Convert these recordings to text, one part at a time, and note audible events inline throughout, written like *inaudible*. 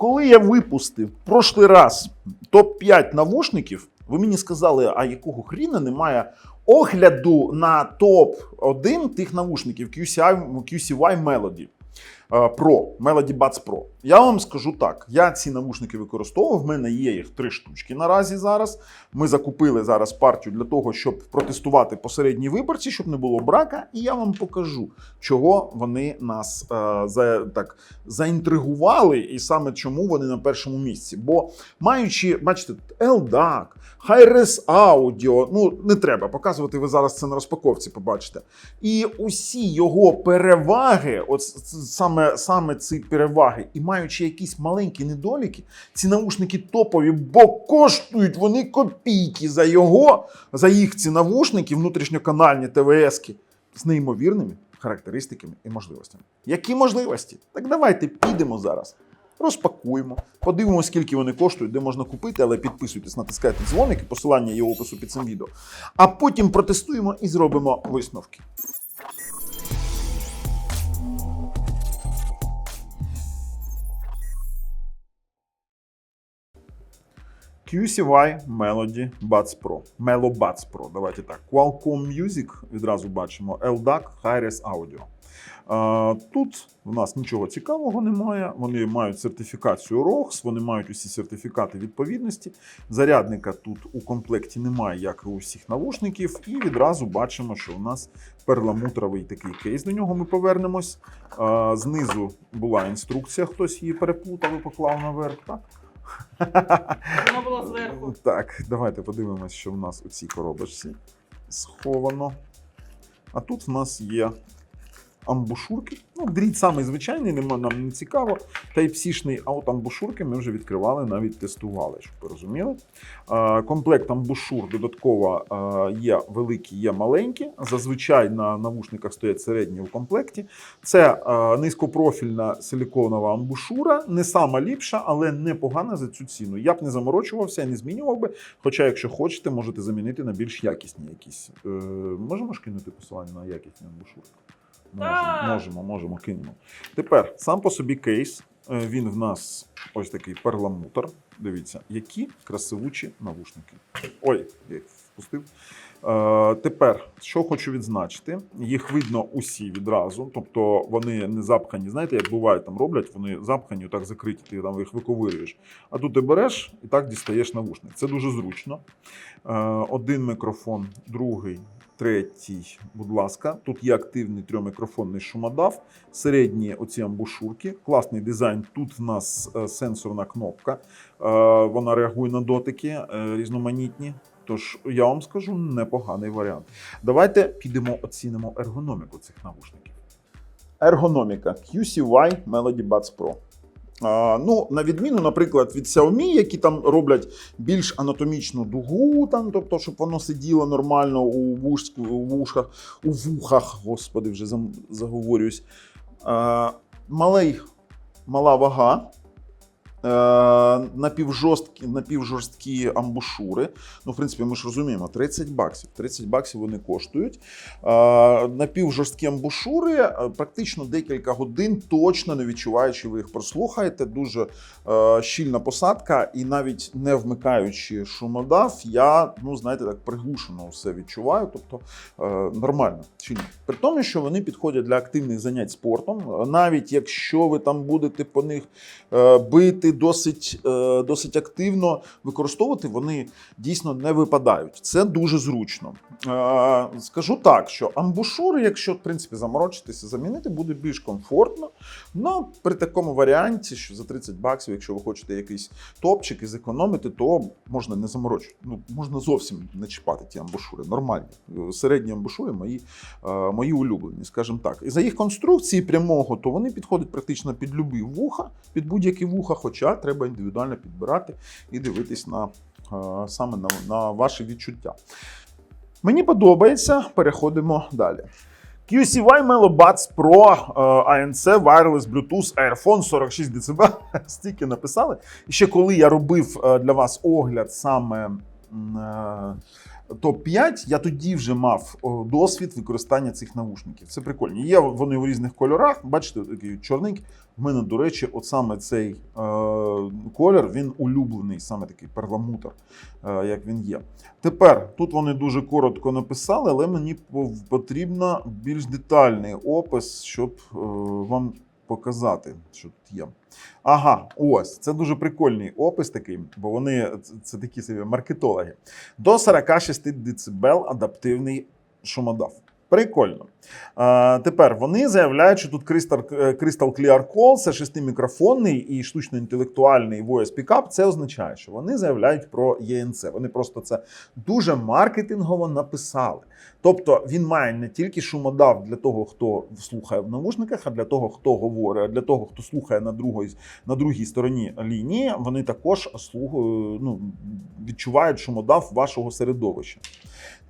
коли я випустив прошлий раз топ-5 навушників, ви мені сказали, а якого хріна немає огляду на топ-1 тих навушників QCI, QCY Melody. Е, Pro, Melody Buds Pro. Я вам скажу так: я ці навушники використовував. В мене є їх три штучки наразі зараз. Ми закупили зараз партію для того, щоб протестувати посередній виборці, щоб не було брака. І я вам покажу, чого вони нас е, за, так, заінтригували, і саме чому вони на першому місці. Бо маючи, бачите, LDAC, Hi-Res Audio, ну не треба показувати, ви зараз це на розпаковці побачите. І усі його переваги, от с- с- саме, саме ці переваги, і маючи якісь маленькі недоліки, ці наушники топові, бо коштують вони копійки за його, за їх ці навушники, внутрішньоканальні ТВС-ки з неймовірними характеристиками і можливостями. Які можливості? Так давайте підемо зараз. Розпакуємо, подивимося, скільки вони коштують, де можна купити, але підписуйтесь, натискайте дзвоник, посилання є в опису під цим відео. А потім протестуємо і зробимо висновки. QCY Melody Buds Pro. Melo Buds Pro. Давайте так. Qualcomm Music відразу бачимо. LDAC Hi-Res Audio. Тут в нас нічого цікавого немає. Вони мають сертифікацію ROX, вони мають усі сертифікати відповідності. Зарядника тут у комплекті немає, як і у всіх навушників. І відразу бачимо, що у нас перламутровий такий кейс. До нього ми повернемось. Знизу була інструкція, хтось її переплутав і поклав наверх. Так? Воно була зверху. *laughs* Так, давайте подивимось, що в нас у цій коробочці сховано. А тут в нас є амбушурки. Ну, дріт самий звичайний, нема- нам не цікаво. Type-C-шний, а от амбушурки ми вже відкривали, навіть тестували, щоб ви розуміли. Комплект амбушур додатково є великі, є маленькі. Зазвичай на навушниках стоять середні в комплекті. Це низькопрофільна силіконова амбушура, не сама ліпша, але непогана за цю ціну. Я б не заморочувався, не змінював би. Хоча, якщо хочете, можете замінити на більш якісні якісь. Е, можемо ж кинути посилання на якісні амбушури? Можемо, можемо, можемо, кинемо. Тепер сам по собі кейс. Е, Він в нас ось такий перламутр. Дивіться, які красивучі навушники. Ой, я їх впустив. Е, тепер, що хочу відзначити, їх видно усі відразу, тобто вони не запхані. Знаєте, як буває, там роблять, вони запхані, так закриті, ти там їх виковирюєш. А тут ти береш і так дістаєш навушник. Це дуже зручно. Е, один мікрофон, другий, третій, будь ласка. Тут є активний трьомікрофонний шумодав, середні оці амбушурки, класний дизайн. Тут в нас е, сенсорна кнопка. Е, Вона реагує на дотики е, різноманітні. Тож я вам скажу непоганий варіант. Давайте підемо оцінимо ергономіку цих навушників. Ергономіка QCY Melody Buds Pro. Ну, на відміну, наприклад, від Xiaomi, які там роблять більш анатомічну дугу, там, тобто, щоб воно сиділо нормально у, вушку, у вушках, у вухах, господи, вже заговорююсь. Малий, мала вага. Е, напівжорсткі, напівжорсткі амбушури. Ну, в принципі, ми ж розуміємо, 30 баксів. 30 баксів вони коштують. Е, напівжорсткі амбушури, е, практично декілька годин, точно не відчуваючи, ви їх прослухаєте. Дуже щільна посадка, і навіть не вмикаючи шумодав, я, ну, знаєте, так приглушено все відчуваю. Тобто нормально. При тому, що вони підходять для активних занять спортом, навіть якщо ви там будете по них е, досить, е, досить активно використовувати, вони дійсно не випадають. Це дуже зручно. Е, Скажу так, що амбушури, якщо в принципі заморочитися, замінити буде більш комфортно. Ну при такому варіанті, що за 30 баксів, якщо ви хочете якийсь топчик і зекономити, то можна не заморочити. Ну можна зовсім не чіпати ті амбушури. Нормальні. Е, Середні амбушури мої, мої улюблені, скажімо так. І за їх конструкції прямого, то вони підходять практично під любі вуха, під будь-які вуха, хоча треба індивідуально підбирати і дивитись на е, саме на, на ваші відчуття. Мені подобається, переходимо далі. QCY Melo Buds Pro е, ANC Wireless Bluetooth Airphone 46 дБ. *laughs* Стільки написали. І ще коли я робив е, для вас огляд саме е, топ-5, я тоді вже мав досвід використання цих навушників. Це прикольно. Є вони у різних кольорах. Бачите, такі чорненькі. У мене, до речі, от саме цей е, колір, він улюблений, саме такий перламутр, е, як він є. Тепер тут вони дуже коротко написали, але мені потрібно більш детальний опис, щоб е, вам показати, що тут є. Ага, ось це дуже прикольний опис такий, бо вони це, це такі собі маркетологи. До 46 дБ адаптивний шумодав. Прикольно. А, тепер вони заявляють, що тут Crystal, е, Crystal Clear Call це шестимікрофонний і штучно-інтелектуальний voice pickup. Це означає, що вони заявляють про ENC. Вони просто це дуже маркетингово написали. Тобто він має не тільки шумодав для того, хто слухає в навушниках, а для того, хто говорить, для того, хто слухає на другій, на другій стороні лінії, вони також слухають, ну, відчувають шумодав вашого середовища.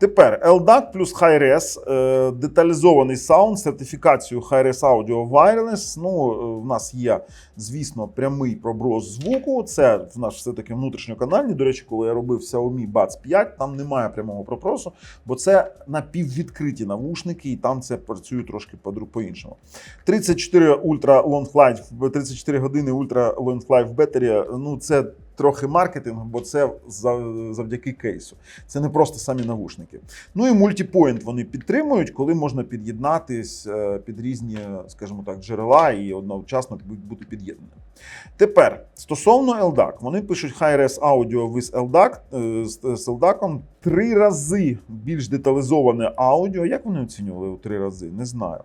Тепер LDAC плюс Hi-Res, е, деталізований саунд, сертифікацію Hi-Res Audio Wireless. Ну, е, в нас є, звісно, прямий проброс звуку. Це в нас все-таки внутрішньоканальні. До речі, коли я робив Xiaomi Buds 5, там немає прямого пробросу, бо це напіввідкриті навушники, і там це працює трошки по- по-іншому. 34 Ultra Long Life, 34 години Ultra Long Life Battery, ну це трохи маркетингу, бо це завдяки кейсу. Це не просто самі навушники. Ну і мультіпоінт вони підтримують, коли можна під'єднатись е, під різні, скажімо так, джерела і одночасно бути під'єднаним. Тепер стосовно LDAC, вони пишуть Hi-Res Audio with LDAC, е, з з LDAC три рази більш деталізоване аудіо. Як вони оцінювали у три рази? Не знаю.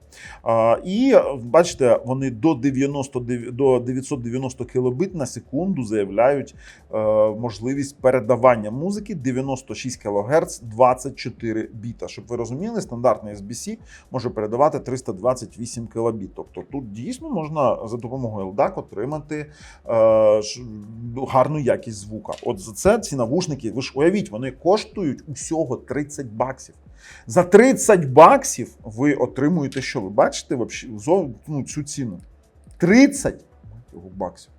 І бачите, вони до 90 до 990 кілобит на секунду заявляють е, можливість передавання музики 96 кГц 24 біта. Щоб ви розуміли, стандартний SBC може передавати 328 кБіт. Тобто тут дійсно можна за допомогою LDAC отримати е, ну, гарну якість звука. От за це ці навушники, ви ж уявіть, вони коштують усього 30 баксів. За 30 баксів ви отримуєте що? Ви бачите ну, цю ціну? 30 баксів.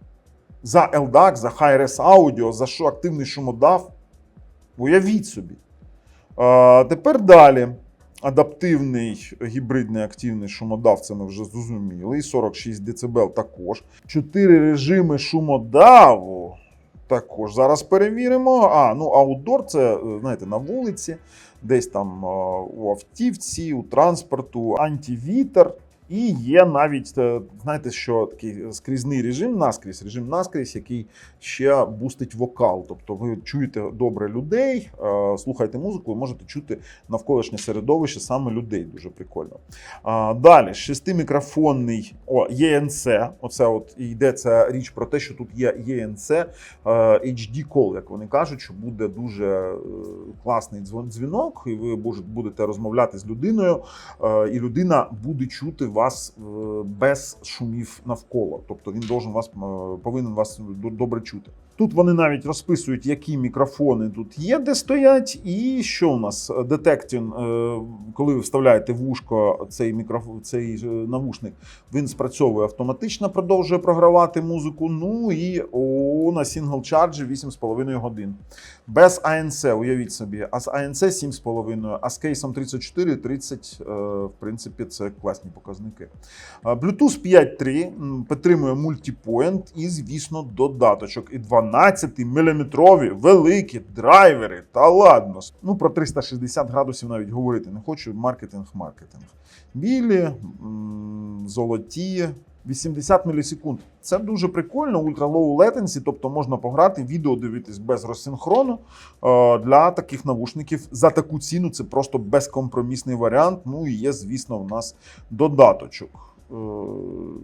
За LDAC, за Hi-Res Audio, за що активний шумодав. Уявіть собі. А, тепер далі. Адаптивний гібридний активний шумодав, це ми вже зрозуміли. І 46 дБ також. Чотири режими шумодаву. Також зараз перевіримо. А, ну аутдор це, е, знаєте, на вулиці, десь там е, у автівці, у транспорту, антивітер. І є навіть, е, знаєте, що такий скрізний режим, наскрізь, режим наскрізь, який ще бустить вокал. Тобто ви чуєте добре людей, е, слухаєте музику, ви можете чути навколишнє середовище саме людей. Дуже прикольно. Далі, шестимікрофонний о, ENC. Оце от йдеться річ про те, що тут є ENC е, HD Call, як вони кажуть, що буде дуже класний дзвінок, і ви будете розмовляти з людиною, і людина буде чути вас е, без шумів навколо. Тобто він вас е, повинен вас добре чути. Тут вони навіть розписують, які мікрофони тут є, де стоять, і що у нас детектін, е, коли ви вставляєте в вушко цей мікрофон, цей е, навушник, він спрацьовує автоматично, продовжує програвати музику. Ну і о, на сингл чарджі 8,5 годин. Без ANC, уявіть собі, а з ANC 7,5, а з кейсом 34 30, е, в принципі, це класні показники. Bluetooth 5.3 підтримує мультіпоінт і, звісно, додаточок. І 12-мм великі драйвери. Та ладно. Ну, про 360 градусів навіть говорити не хочу. Маркетинг, маркетинг. Білі, золоті. 80 мілісекунд. Це дуже прикольно, ультра low latency, тобто можна пограти, відео дивитись без розсинхрону. Е, Для таких навушників за таку ціну це просто безкомпромісний варіант. Ну і є, звісно, у нас додаточок. Е,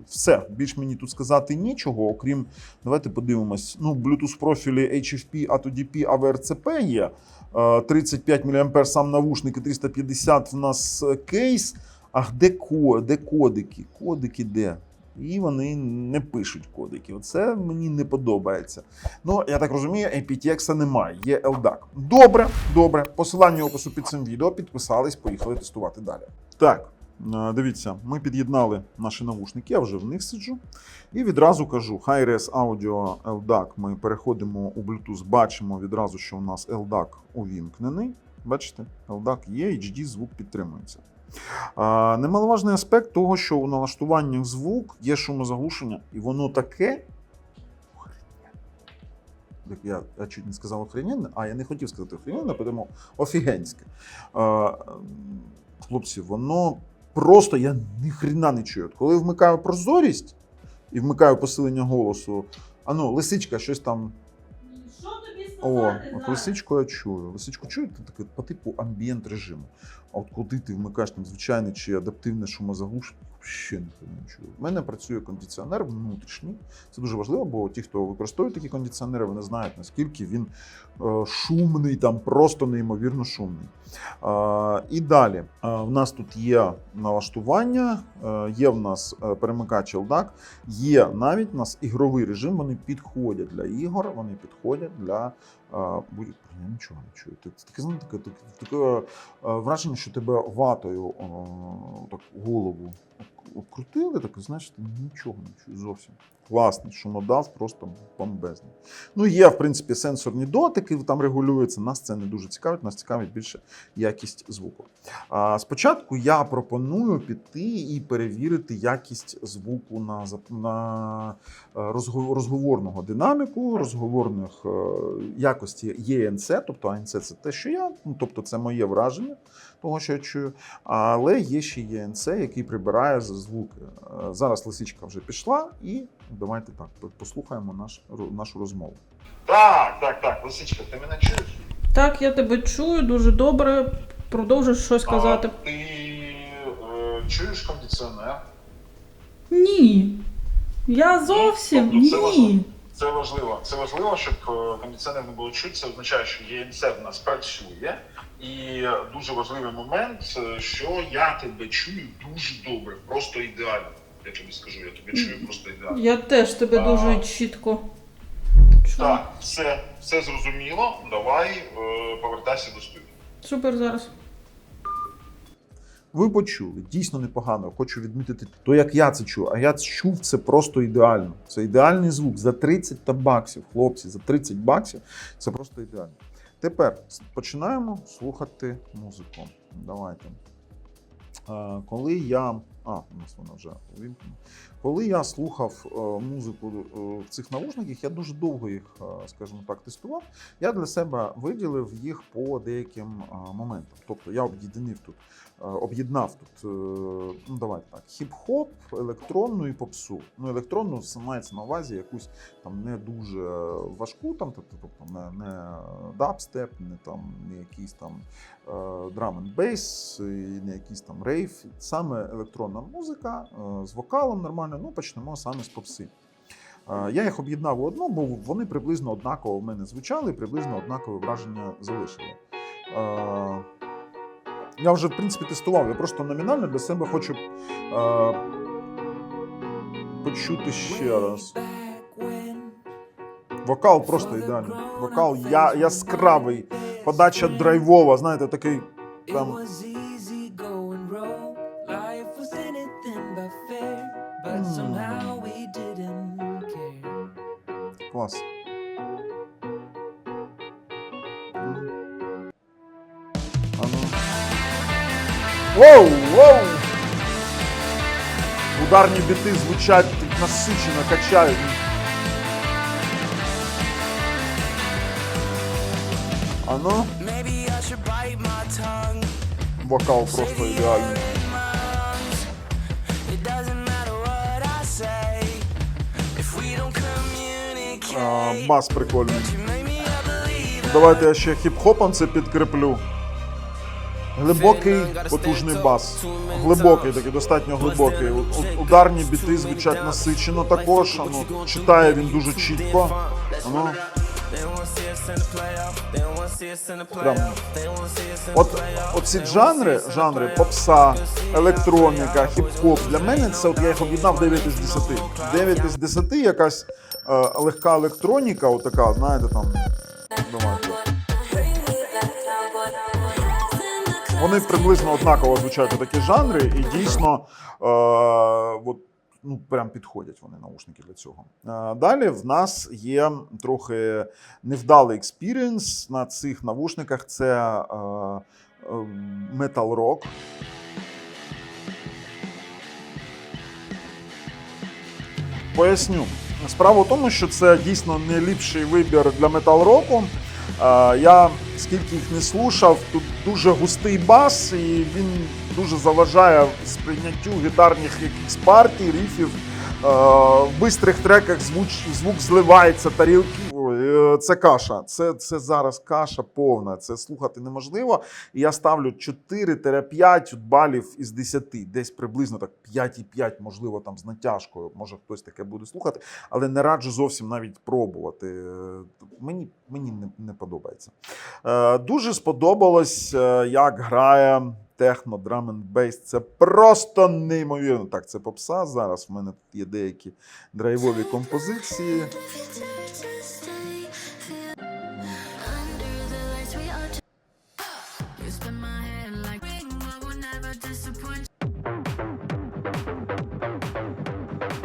Все, більш мені тут сказати нічого, окрім, давайте подивимось. Ну, Bluetooth профілі HFP, A2DP, AVRCP є. Е, 35 мА сам навушник і 350 в нас е, кейс. А де, де кодики? Кодики де? І вони не пишуть кодики. Оце мені не подобається. Ну, я так розумію, aptX немає, є LDAC. Добре, добре. Посилання опису під цим відео. Підписались, поїхали тестувати далі. Так, е, дивіться, ми під'єднали наші навушники, я вже в них сиджу. І відразу кажу: Hi-Res Audio LDAC. Ми переходимо у Bluetooth, бачимо відразу, що у нас LDAC увімкнений. Бачите, LDAC є, HD звук підтримується. Немаловажний аспект того, що у налаштуваннях звук є шумозаглушення, і воно таке. Так Я, я чуть не сказав охрененне, а я не хотів сказати охрененне, тому офігенське. Хлопці, воно просто я ні хрена не чую. От Коли вмикаю прозорість і вмикаю посилення голосу, а ну, лисичка, щось там Що тобі о, от лисичку я чую. Лисичку чую це таке по типу амбієнт режиму. А от коли ти вмикаєш там звичайне чи адаптивне шумозаглушення, взагалі ніхто не чую. У мене працює кондиціонер внутрішній. Це дуже важливо, бо ті, хто використовує такі кондиціонери, вони знають, наскільки він е, шумний, там просто неймовірно шумний. І далі в нас тут є налаштування, е, є в нас е, перемикач LDAC, є навіть у нас ігровий режим. Вони підходять для ігор, вони підходять для будь... Я нічого не чую. Ти- таке, знаєте, таке, таке, таке враження, що тебе ватою о, так голову обкрутили, так знаєш, ти нічого не зовсім. Класний шумодав, просто бомбезний. Ну, є, в принципі, сенсорні дотики, там регулюються. Нас це не дуже цікавить, нас цікавить більше якість звуку. А, спочатку я пропоную піти і перевірити якість звуку на, на е, розговорного динаміку, розговорних е, якості ЄНЦ, тобто АНЦ це те, що я, ну тобто це моє враження того, що я чую. Але є ще ЄНЦ, який прибирає звуки. Е, Зараз лисичка вже пішла, і давайте так послухаємо наш, нашу розмову. Так, так, так, лисичка, ти мене чуєш? Так, я тебе чую дуже добре. Продовжуєш щось казати. ти е, чуєш кондиціонер? Ні. Я зовсім тобто це важливо. ні. Це важливо. Це важливо, щоб е, кондиціонер не було чути. Це означає, що ЄНЦ в нас працює. І дуже важливий момент, е, що я тебе чую дуже добре, просто ідеально. Я тобі скажу, я тебе чую просто ідеально. Я теж тебе А. дуже чітко чую. Так, все, все зрозуміло. Давай е, повертайся до студії. Супер зараз. Ви почули, дійсно непогано. Хочу відмітити то, як я це чув. А я чув це просто ідеально. Це ідеальний звук за 30 та баксів, хлопці, за 30 баксів. Це просто ідеально. Тепер починаємо слухати музику. Давайте. Коли я. А, у нас вона вже увімкнена. Коли я слухав е, музику е, в цих навушниках, я дуже довго їх, е, скажімо так, тестував. Я для себе виділив їх по деяким моментам. Тобто я об'єднав тут, об'єднав тут, е, ну давайте так, хіп-хоп, електронну і попсу. Ну, електронну мається на увазі якусь там не дуже важку, там, тобто не, не дабстеп, не там не якийсь там драм н бейс, не якийсь там рейв. Саме електронна музика е, з вокалом нормально. Ну, почнемо саме з попси. Е, Я їх об'єднав у одну, бо вони приблизно однаково в мене звучали, приблизно однакове враження залишили. Я вже, в принципі, тестував. Я просто номінально для себе хочу е, почути ще раз. Вокал просто ідеальний. Вокал я, яскравий, подача драйвова, знаєте, такий там. was Воу, воу! Ударні біти звучать так насичено, качають. Ану, Maybe I should bite my tongue. вокал просто ідеальний. It doesn't matter what I say if we don't communicate. А, бас прикольний. You make me believe Давайте я ще хіп-хопом це підкріплю. Глибокий, потужний бас. Глибокий, такий достатньо глибокий. Ударні біти звучать насичено також. Ну, читає він дуже чітко. Ну, Прям. От оці жанри, жанри попса, електроніка, хіп-хоп. Для мене це от я їх об'єднав 9 із 10. 9 із 10 якась е, легка електроніка, отака, знаєте, там. Давайте. вони приблизно однаково звучать такі жанри, і дійсно е, от, ну, прям підходять вони наушники для цього. Е, далі в нас є трохи невдалий експіріенс на цих навушниках. Це е, е, метал рок. Поясню. Справа в тому, що це дійсно не ліпший вибір для метал року. Е, я скільки їх не слушав, тут дуже густий бас, і він дуже заважає сприйняттю гітарних якихось партій, ріфів. Е, В бистрих треках звук, звук зливається, тарілки. Ой, е, Це каша. Це, це зараз каша повна. Це слухати неможливо. І я ставлю 4-5 балів із 10. Десь приблизно так 5,5, можливо, там з натяжкою. Може хтось таке буде слухати, але не раджу зовсім навіть пробувати. Е, Мені, мені не, не подобається. Е, Дуже сподобалось, як грає техно, драм н бейс. Це просто неймовірно. Так, це попса. Зараз в мене тут є деякі драйвові композиції.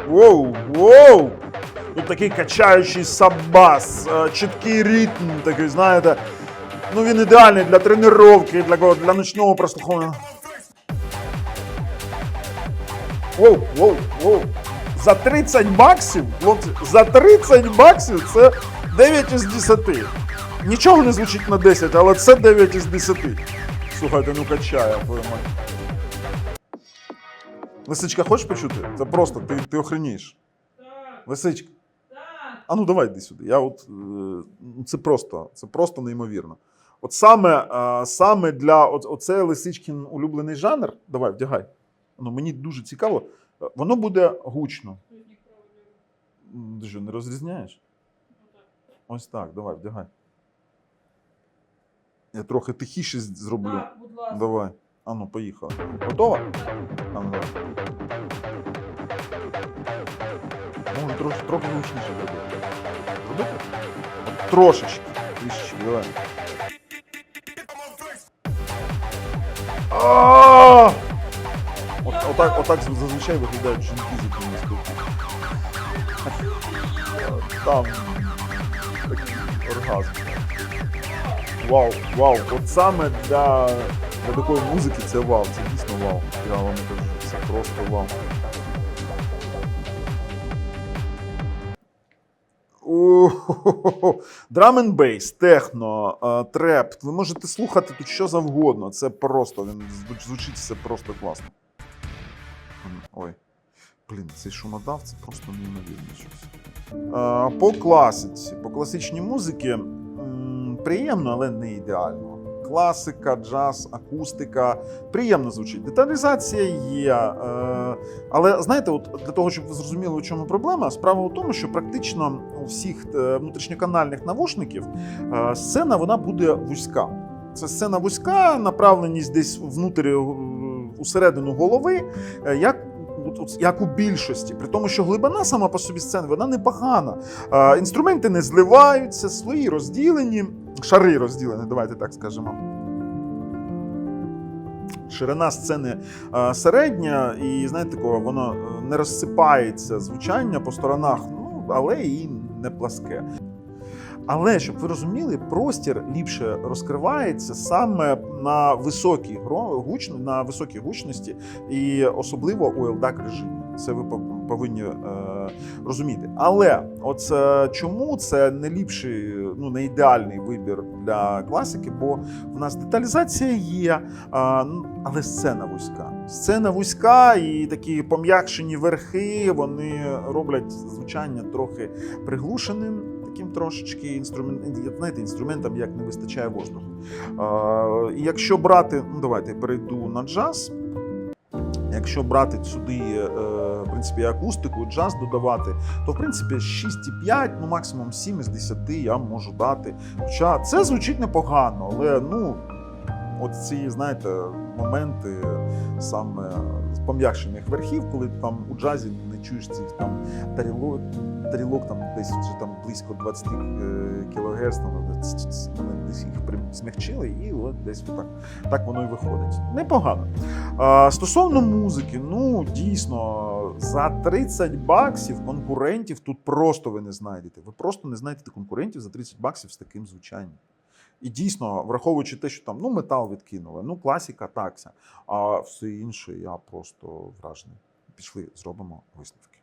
Воу, воу! Тут такий качаючий саббас, е, чіткий ритм, такий, знаєте. Ну він ідеальний для тренування, для, для ночного прослуховування. Воу, воу, воу. За 30 баксів, хлопці, за 30 баксів це 9 із 10. Нічого не звучить на 10, але це 9 із 10. Слухайте, ну качає, твою мать. Лисичка, хочеш почути? Це просто, ти, ти охренієш. Лисичка. А ну давай йди сюди. Я от, е, ну, це просто, це просто неймовірно. От саме, е, саме для от, оце лисичкін улюблений жанр. Давай, вдягай. Ну, мені дуже цікаво. Воно буде гучно. Ти що, не розрізняєш? Ось так, давай, вдягай. Я трохи тихіше зроблю. будь ласка. Давай. А ну, поїхали. Готова? А ну, давай. Може, трохи, трохи гучніше зробити. Трошечки. Трішечки, давай. А! От, отак, отак зазвичай виглядають жінки, з якими я. Там такий оргазм. Вау, вау. От саме для, для такої музики це вау, це дійсно вау. Я вам кажу, це просто вау. Драм бейс, техно, е, треп. Ви можете слухати тут що завгодно. Це просто він звучить все просто класно. Ой. Блін, цей шумодав це просто неймовірно щось. Е, По класиці, по класичній музиці приємно, але не ідеально. Класика, джаз, акустика. Приємно звучить. Деталізація є. Е, але знаєте, от для того, щоб ви зрозуміли, у чому проблема, справа у тому, що практично у всіх е, внутрішньоканальних навушників е, сцена вона буде вузька. Це сцена вузька, направленість десь внутрі усередину голови, як. От Як у більшості, при тому, що глибина сама по собі сцени вона непогана. Інструменти не зливаються, свої розділені, шари розділені, давайте так скажемо. Ширина сцени середня, і знаєте, такого, воно е, не розсипається звучання по сторонах, ну, але і не пласке. Але щоб ви розуміли, простір ліпше розкривається саме на високій гучно, на високій гучності, і особливо у LDAC режимі. Це ви пов- повинні е, розуміти. Але от е, чому це не ліпший, ну не ідеальний вибір для класики, бо в нас деталізація є, ну, але сцена вузька. Сцена вузька і такі пом'якшені верхи, вони роблять звучання трохи приглушеним, таким трошечки інструмент, знаєте, інструментам як не вистачає воздуху. А, якщо брати, ну давайте перейду на джаз. Якщо брати сюди, е, в принципі, акустику, джаз додавати, то в принципі 6,5, ну максимум 7 із 10 я можу дати. Хоча це звучить непогано, але ну, от ці, знаєте, моменти саме з пом'якшених верхів, коли там у джазі не чуєш цих там тарілок, тарілок там десь вже там близько 20 е, кГц, вони десь їх змягчили, і от десь отак так воно і виходить. Непогано. А, стосовно музики, ну дійсно, за 30 баксів конкурентів тут просто ви не знайдете. Ви просто не знайдете конкурентів за 30 баксів з таким звучанням. І дійсно, враховуючи те, що там ну метал відкинули, ну класіка такся, а все інше я просто вражений. Пішли, зробимо висновки.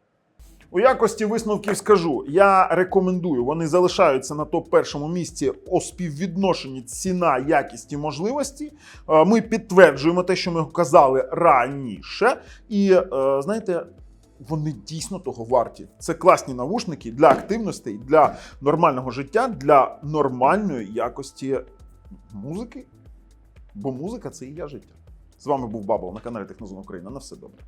У якості висновків скажу, я рекомендую, вони залишаються на топ першому місці у співвідношенні ціна, якість і можливості. Е, Ми підтверджуємо те, що ми казали раніше, і е, знаєте. Вони дійсно того варті. Це класні навушники для активностей, для нормального життя, для нормальної якості музики. Бо музика це і є життя. З вами був Бабл на каналі Технозон Україна. На все добре.